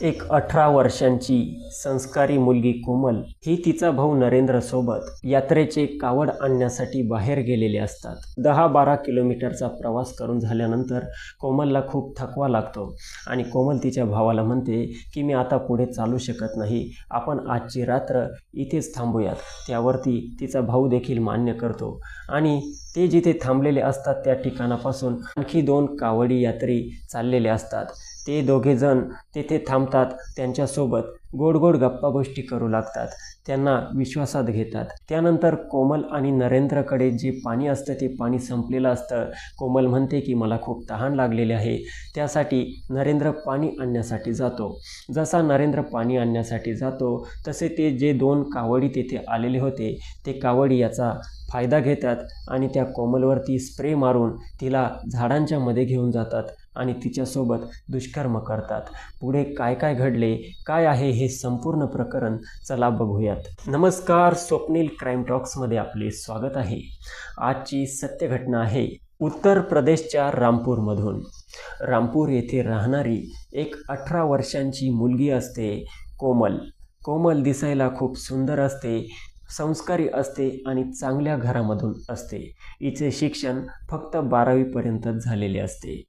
एक अठरा वर्षांची संस्कारी मुलगी कोमल ही तिचा भाऊ नरेंद्र सोबत यात्रेचे कावड आणण्यासाठी बाहेर गेलेले असतात. दहा बारा किलोमीटरचा प्रवास करून झाल्यानंतर कोमलला खूप थकवा लागतो आणि कोमल तिच्या भावाला म्हणते की मी आता पुढे चालू शकत नाही. आपण आजची रात्र इथेच थांबूयात त्यावरती तिचा भाऊ देखील मान्य करतो आणि ते जिथे थांबलेले असतात त्या ठिकाणापासून आणखी दोन कावडी यात्री चाललेले असतात. ते दोघेजण तेथे थांबतात त्यांच्यासोबत गोड गोड गप्पा गोष्टी करू लागतात. त्यांना विश्वासात घेतात. त्यानंतर कोमल आणि नरेंद्रकडे जे पाणी असतं ते पाणी संपलेलं असतं. कोमल म्हणते की मला खूप तहान लागलेली आहे. त्यासाठी नरेंद्र पाणी आणण्यासाठी जातो. जसा नरेंद्र पाणी आणण्यासाठी जातो तसे ते जे दोन कावडी तेथे आलेले होते ते कावडी याचा फायदा घेतात आणि त्या कोमलवरती स्प्रे मारून तिला झाडांच्या मध्ये घेऊन जातात. आणि तिच्यासोबत दुष्कर्म करतात. पुढे काय काय घडले काय आहे हे संपूर्ण प्रकरण चला बघूयात. नमस्कार स्वप्नील क्राईम टॉक्समध्ये आपले स्वागत आहे. आजची सत्य घटना आहे उत्तर प्रदेशच्या रामपूरमधून. रामपूर येथे राहणारी एक अठरा वर्षांची मुलगी असते कोमल. कोमल दिसायला खूप सुंदर असते. संस्कारी असते आणि चांगल्या घरामधून असते. हिचे शिक्षण फक्त बारावीपर्यंतच झालेले असते.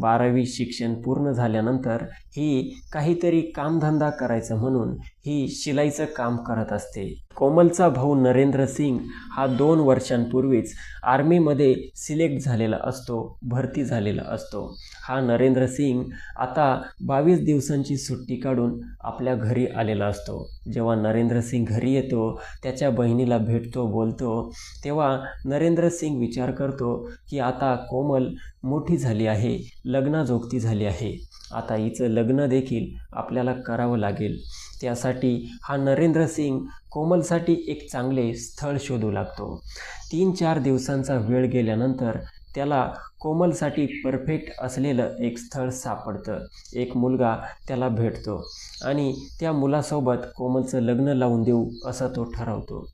बारावी शिक्षण पूर्ण झाल्यानंतर ही काहीतरी कामधंदा करायचं म्हणून ही शिलाईचं काम करत असते. कोमलचा भाऊ नरेंद्र सिंग हा दोन वर्षांपूर्वीच आर्मीमध्ये सिलेक्ट झालेला असतो भरती झालेला असतो. हा नरेंद्र सिंग आता बावीस दिवसांची सुट्टी काढून आपल्या घरी आलेला असतो. जेव्हा नरेंद्र सिंग घरी येतो त्याच्या बहिणीला भेटतो बोलतो तेव्हा नरेंद्र सिंग विचार करतो की आता कोमल मोठी झाली आहे लग्नाजोगती झाली आहे. आता हिचं लग्न देखील आपल्याला करावं लागेल. त्यासाठी हा नरेंद्र सिंग कोमलसाठी एक चांगले स्थळ शोधू लागतो. तीन चार दिवसांचा वेळ गेल्यानंतर त्याला कोमलसाठी परफेक्ट असलेलं एक स्थळ सापडतं. एक मुलगा त्याला भेटतो आणि त्या मुलासोबत कोमलचं लग्न लावून देऊ असं तो ठरवतो.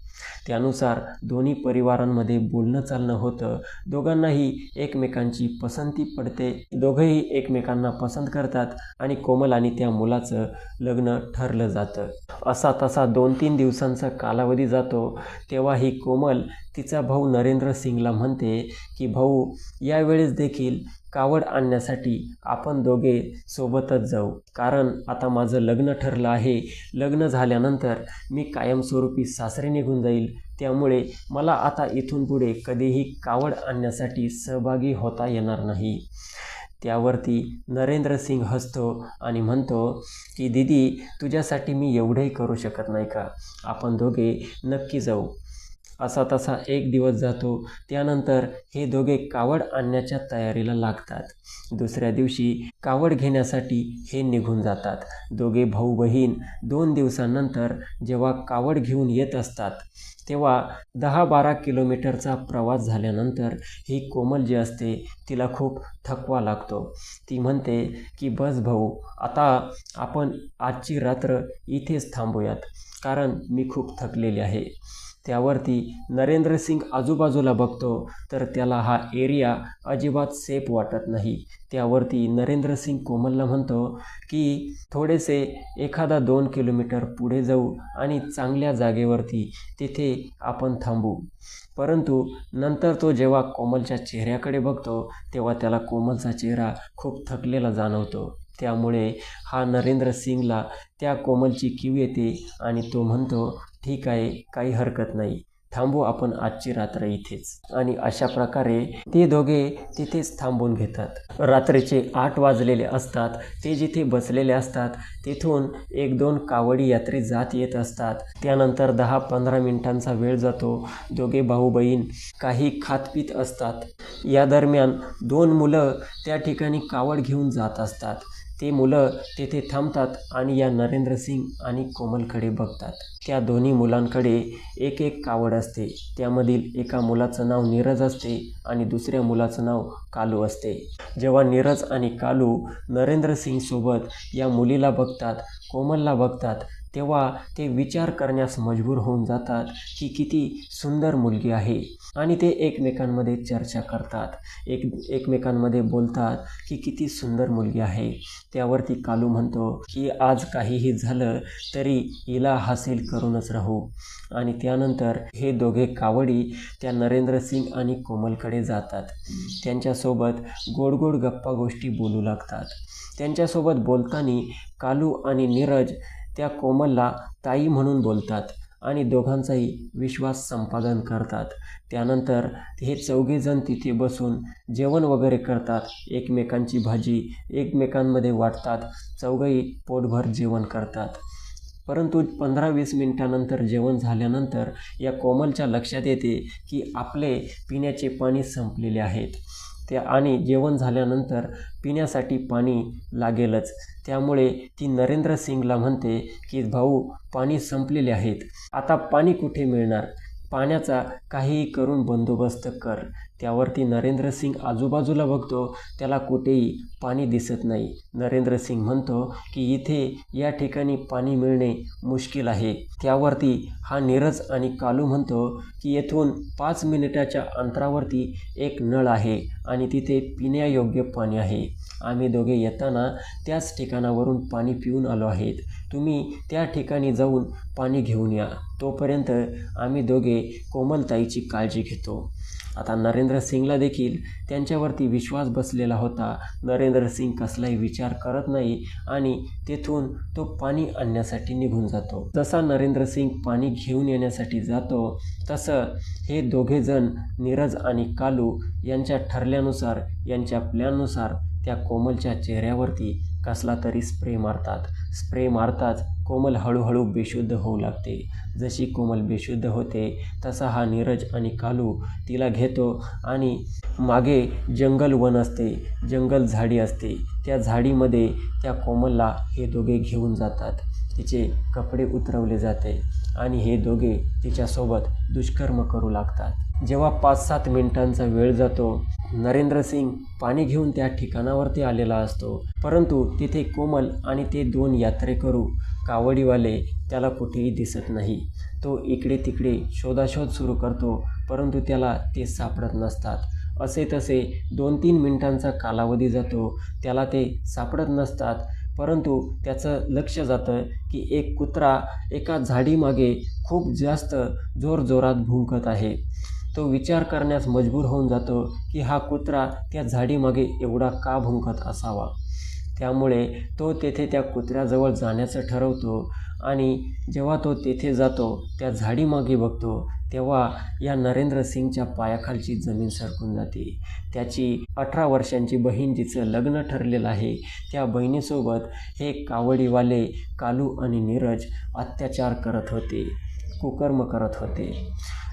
त्यानुसार दोन्ही परिवारांमध्ये बोलणं चालणं होतं. दोघांनाही एकमेकांची पसंती पडते. दोघंही एकमेकांना पसंत करतात आणि कोमल आणि त्या मुलाचं लग्न ठरलं जातं. असा तसा दोन तीन दिवसांचा कालावधी जातो. तेव्हा ही कोमल तिचा भाऊ नरेंद्र सिंगला म्हणते की भाऊ यावेळेस देखील कावड आणण्यासाठी आपण दोघे सोबतच जाऊ. कारण आता माझं लग्न ठरलं आहे. लग्न झाल्यानंतर मी कायमस्वरूपी सासरे निघून जाईल. त्यामुळे मला आता इथून पुढे कधीही कावड आणण्यासाठी सहभागी होता येणार नाही. त्यावरती नरेंद्र सिंग हसतो आणि म्हणतो की दिदी तुझ्यासाठी मी एवढंही करू शकत नाही का? आपण दोघे नक्की जाऊ. असा तसा एक दिवस जातो. त्यानंतर हे दोघे कावड आणण्याच्या तयारीला लागतात. दुसऱ्या दिवशी कावड घेण्यासाठी हे निघून जातात. दोघे भाऊ बहीण दोन दिवसांनंतर जेव्हा कावड घेऊन येत असतात तेव्हा दहा बारा किलोमीटरचा प्रवास झाल्यानंतर ही कोमल जी असते तिला खूप थकवा लागतो. ती म्हणते की बस भाऊ आता आपण आजची रात्र इथेच थांबूयात कारण मी खूप थकलेली आहे. त्यावरती नरेंद्र सिंग आजूबाजूला बघतो तर त्याला हा एरिया अजिबात सेफ वाटत नाही. त्यावरती नरेंद्र सिंग कोमलला म्हणतो की थोडेसे एखादा दोन किलोमीटर पुढे जाऊ आणि चांगल्या जागेवरती तिथे आपण थांबू. परंतु नंतर तो जेव्हा कोमलच्या चेहऱ्याकडे बघतो तेव्हा त्याला कोमलचा चेहरा खूप थकलेला जाणवतो. त्यामुळे हा नरेंद्र सिंगला त्या कोमलची कीव येते आणि तो म्हणतो ठीक आहे काही हरकत नाही. थांबू आपण आजची रात्र इथेच. आणि अशा प्रकारे ते दोघे तिथेच थांबून घेतात. रात्रीचे आठ वाजलेले असतात. ते जिथे बसलेले असतात तिथून एक दोन कावडी यात्री जात येत असतात. त्यानंतर दहा पंधरा मिनिटांचा वेळ जातो. दोघे भाऊ बहीण काही खातपीत असतात. या दरम्यान दोन मुलं त्या ठिकाणी कावड घेऊन जात असतात. ते मुलं तेथे थांबतात आणि या नरेंद्र सिंग आणि कोमलकडे बघतात. त्या दोन्ही मुलांकडे एक एक कावड असते. त्यामधील एका मुलाचं नाव नीरज असते आणि दुसऱ्या मुलाचं नाव कालू असते. जेव्हा नीरज आणि कालू नरेंद्र सिंगसोबत या मुलीला बघतात कोमलला बघतात तेव्हा ते विचार करण्यास मजबूर होऊन जातात की किती सुंदर मुलगी आहे. आणि ते एकमेकांमध्ये चर्चा करतात. एक एकमेकांमध्ये बोलतात की किती सुंदर मुलगी आहे. त्यावरती कालू म्हणतो की आज काहीही झालं तरी हिला हासिल करूनच राहू. आणि त्यानंतर हे दोघे कावडी त्या नरेंद्र सिंग आणि कोमलकडे जातात. त्यांच्यासोबत गोड गोड गप्पा गोष्टी बोलू लागतात. त्यांच्यासोबत बोलताना कालू आणि नीरज त्या कोमलला ताई म्हणून बोलतात आणि दोघांचाही विश्वास संपादन करतात. त्यानंतर हे चौघेजण तिथे बसून जेवण वगैरे करतात. एकमेकांची भाजी एकमेकांमध्ये वाटतात. चौघही पोटभर जेवण करतात. परंतु पंधरा वीस मिनिटानंतर जेवण झाल्यानंतर या कोमलच्या लक्षात येते की आपले पिण्याचे पाणी संपलेले आहेत. त्या आणि जेवण झाल्यानंतर पिण्यासाठी पाणी लागेलच. त्यामुळे ती नरेंद्र सिंगला म्हणते की भाऊ पाणी संपलेले आहेत. आता पाणी कुठे मिळणार? पाण्याचा काहीही करून बंदोबस्त कर. त्यावरती नरेंद्र सिंग आजूबाजूला बघतो त्याला कुठेही पाणी दिसत नाही. नरेंद्र सिंग म्हणतो की इथे या ठिकाणी पाणी मिळणे मुश्किल आहे. त्यावरती हा नीरज आणि कालू म्हणतो की येथून पाच मिनिटाच्या अंतरावरती एक नळ आहे आणि तिथे पिण्यायोग्य पाणी आहे. आम्ही दोघे येताना त्याच ठिकाणावरून पाणी पिऊन आलो आहेत. तुम्ही त्या ठिकाणी जाऊन पाणी घेऊन या. तोपर्यंत आम्ही दोघे कोमलताईची काळजी घेतो. आता नरेंद्र सिंगला देखील त्यांच्यावरती विश्वास बसलेला होता. नरेंद्र सिंग कसलाही विचार करत नाही आणि तेथून तो पाणी आणण्यासाठी निघून जातो. जसा नरेंद्र सिंग पाणी घेऊन येण्यासाठी जातो तसं हे दोघेजण नीरज आणि कालू यांच्या ठरल्यानुसार यांच्या प्लॅननुसार त्या कोमलच्या चेहऱ्यावरती कसला तरी स्प्रे मारतात. स्प्रे मारताच कोमल हळूहळू बेशुद्ध होऊ लागते. जशी कोमल बेशुद्ध होते तसा हा नीरज आणि कालू तिला घेतो आणि मागे जंगल वन असते जंगल झाडी असते. त्या झाडीमध्ये त्या कोमलला हे दोघे घेऊन जातात. तिचे कपडे उतरवले जाते आणि हे दोघे तिच्यासोबत दुष्कर्म करू लागतात. जेव्हा पाच सात मिनिटांचा वेळ जातो नरेंद्र सिंग पाणी घेऊन त्या ठिकाणावरती आलेला असतो. परंतु तिथे कोमल आणि ते दोन यात्रेकरू कावडीवाले त्याला कुठेही दिसत नाही. तो इकडे तिकडे शोधाशोध सुरू करतो परंतु त्याला ते सापडत नसतात. असे तसे दोन तीन मिनिटांचा कालावधी जातो त्याला ते सापडत नसतात. परंतु त्याचं लक्ष जातं की एक कुत्रा एका झाडीमागे खूप जास्त जोरजोरात भुंकत आहे. तो विचार करण्यास मजबूर होऊन जातो की हा कुत्रा त्या झाडीमागे एवढा का भुंकत असावा? त्यामुळे तो तेथे त्या कुत्र्याजवळ जाण्याचं ठरवतो आणि जेव्हा तो तेथे जातो त्या झाडीमागे बघतो तेव्हा या नरेंद्र सिंगच्या पायाखालची जमीन सरकून जाते. त्याची अठरा वर्षांची बहीण जिचं लग्न ठरलेलं आहे त्या बहिणीसोबत हे कावडीवाले कालू आणि नीरज अत्याचार करत होते कुकर्म करत होते.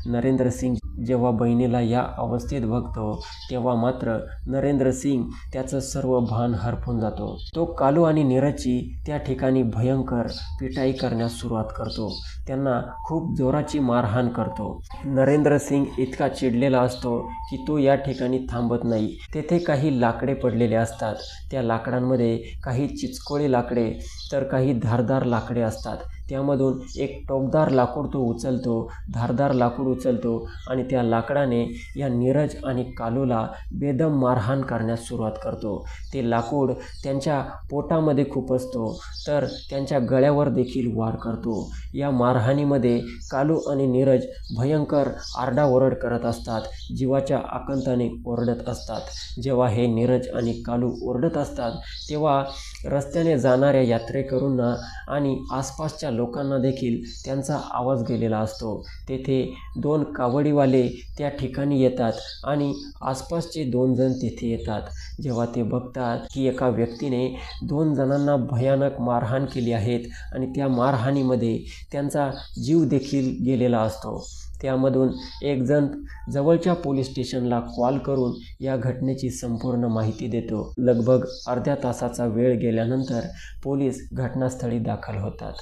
नरेंद्र सिंग जेव्हा बहिणीला या अवस्थेत बघतो तेव्हा मात्र नरेंद्र सिंग त्याचं सर्व भान हरपून जातो. तो कालू आणि नीरजची त्या ठिकाणी भयंकर पिटाई करण्यास सुरुवात करतो. त्यांना खूप जोराची मारहाण करतो. नरेंद्र सिंग इतका चिडलेला असतो की तो या ठिकाणी थांबत नाही. तेथे काही लाकडे पडलेले असतात. त्या लाकडांमध्ये काही चिचकोळे लाकडे तर काही धारदार लाकडे असतात. त्यामधून एक टोकदार लाकूड तो उचलतो. धारदार लाकूड उचलतो आणि त्या लाकडाने या नीरज आणि कालूला बेदम मारहाण करण्यास सुरुवात करतो. ते लाकूड त्यांच्या पोटामध्ये खूप असतो तर त्यांच्या गळ्यावर देखील वार करतो. या मारहाणीमध्ये कालू आणि नीरज भयंकर आरडाओरड करत असतात जीवाच्या आकंताने ओरडत असतात. जेव्हा हे नीरज आणि कालू ओरडत असतात तेव्हा रस्त्याने जाणाऱ्या यात्रेकरूंना आणि आसपासच्या लोकांना देखील त्यांचा आवाज गेलेला असतो. तेथे दोन कावडीवाले त्या ठिकाणी येतात आणि आसपासचे दोन जण तिथे येतात. जेव्हा ते बघतात की एका व्यक्तीने दोन जणांना भयानक मारहाण केली आहेत आणि त्या मारहाणीमध्ये त्यांचा जीव देखील गेलेला असतो. त्यामधून एकजण जवळच्या पोलीस स्टेशनला कॉल करून या घटनेची संपूर्ण माहिती देतो. लगभग अर्ध्या तासाचा वेळ गेल्यानंतर पोलीस घटनास्थळी दाखल होतात.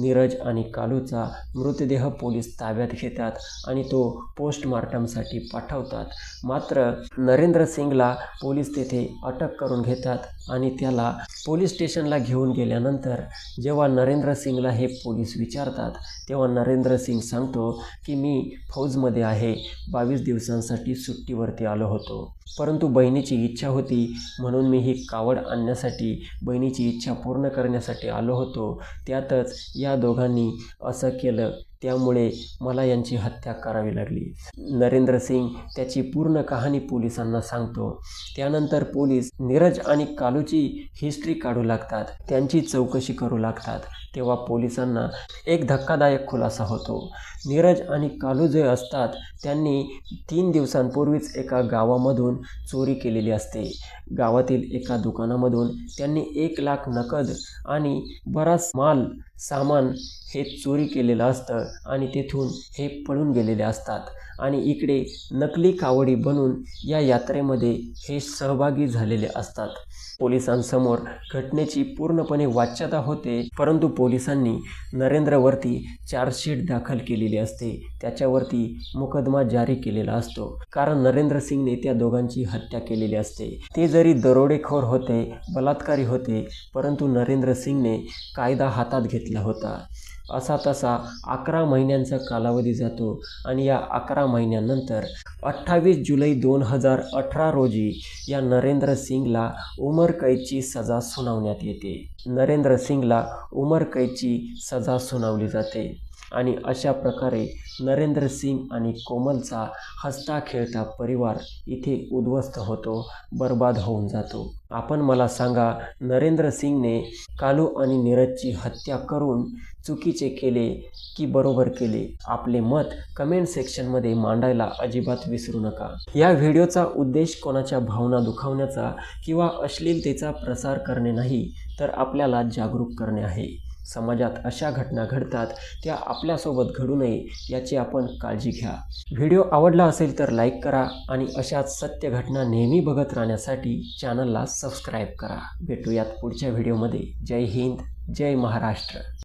नीरज आणि कालूचा मृतदेह पोलीस ताब्यात घेतात आणि तो पोस्टमार्टमसाठी पाठवतात. मात्र नरेंद्र सिंगला पोलीस तेथे अटक करून घेतात आणि त्याला पोलीस स्टेशनला घेऊन गेल्यानंतर जेव्हा नरेंद्र सिंगला हे पोलीस विचारतात तेव्हा नरेंद्र सिंग सांगतो की मी फौजमध्ये आहे. बावीस दिवसांसाठी सुट्टीवरती आलो होतो. परंतु बहिणीची इच्छा होती. म्हणून मी ही कावड आणण्यासाठी बहिणीची इच्छा पूर्ण करण्यासाठी आलो होतो. त्यातच या दोघांनी असं केलं त्यामुळे मला यांची हत्या करावी लागली. नरेंद्र सिंग त्याची पूर्ण कहाणी पोलिसांना सांगतो. त्यानंतर पोलीस नीरज आणि कालूची हिस्ट्री काढू लागतात. त्यांची चौकशी करू लागतात. तेव्हा पोलिसांना एक धक्कादायक खुलासा होतो. नीरज आणि कालू जे असतात त्यांनी तीन दिवसांपूर्वीच एका गावामधून चोरी केलेली असते. गावातील एका दुकानामधून त्यांनी एक लाख नकद आणि बराच माल सामान हे चोरी केलेलं असतं आणि तेथून हे पळून गेलेले असतात. आणि इकडे नकली कावडी बनून या यात्रेमध्ये हे सहभागी झालेले असतात. पोलिसांसमोर घटनेची पूर्णपणे वाच्यता होते परंतु पोलिसांनी नरेंद्रवरती चार्जशीट दाखल केलेली असते. त्याच्यावरती मुकदमा जारी केलेला असतो. कारण नरेंद्र सिंगने त्या दोघांची हत्या केलेली असते. ते जरी दरोडेखोर होते बलात्कारी होते परंतु नरेंद्र सिंगने कायदा हातात घेतला होता. असा तसा अकरा महिन्यांचा कालावधी जातो आणि या अकरा महिन्यानंतर अठ्ठावीस जुलै दोन हजार अठरा रोजी या नरेंद्र सिंगला उमर कैदची सजा सुनावण्यात येते. नरेंद्र सिंगला उमर कैदची सजा सुनावली जाते. आणि अशा प्रकारे नरेंद्र सिंग आणि कोमलचा हसता खेळता परिवार इथे उद्ध्वस्त होतो बर्बाद होऊन जातो. आपण मला सांगा नरेंद्र सिंगने कालू आणि नीरजची हत्या करून चुकीचे केले की बरोबर केले? आपले मत कमेंट सेक्शनमध्ये मांडायला अजिबात विसरू नका. या व्हिडिओचा उद्देश कोणाच्या भावना दुखावण्याचा किंवा अश्लीलतेचा प्रसार करणे नाही तर आपल्याला जागरूक करणे आहे. समाजात अशा घटना घडतात त्या आपल्यासोबत घडू नये याची आपण काळजी घ्या. व्हिडिओ आवडला असेल तर लाईक करा आणि अशाच सत्य घटना नेहमी बघत राहण्यासाठी चॅनलला सबस्क्राईब करा. भेटूयात पुढच्या व्हिडिओमध्ये. जय हिंद जय महाराष्ट्र.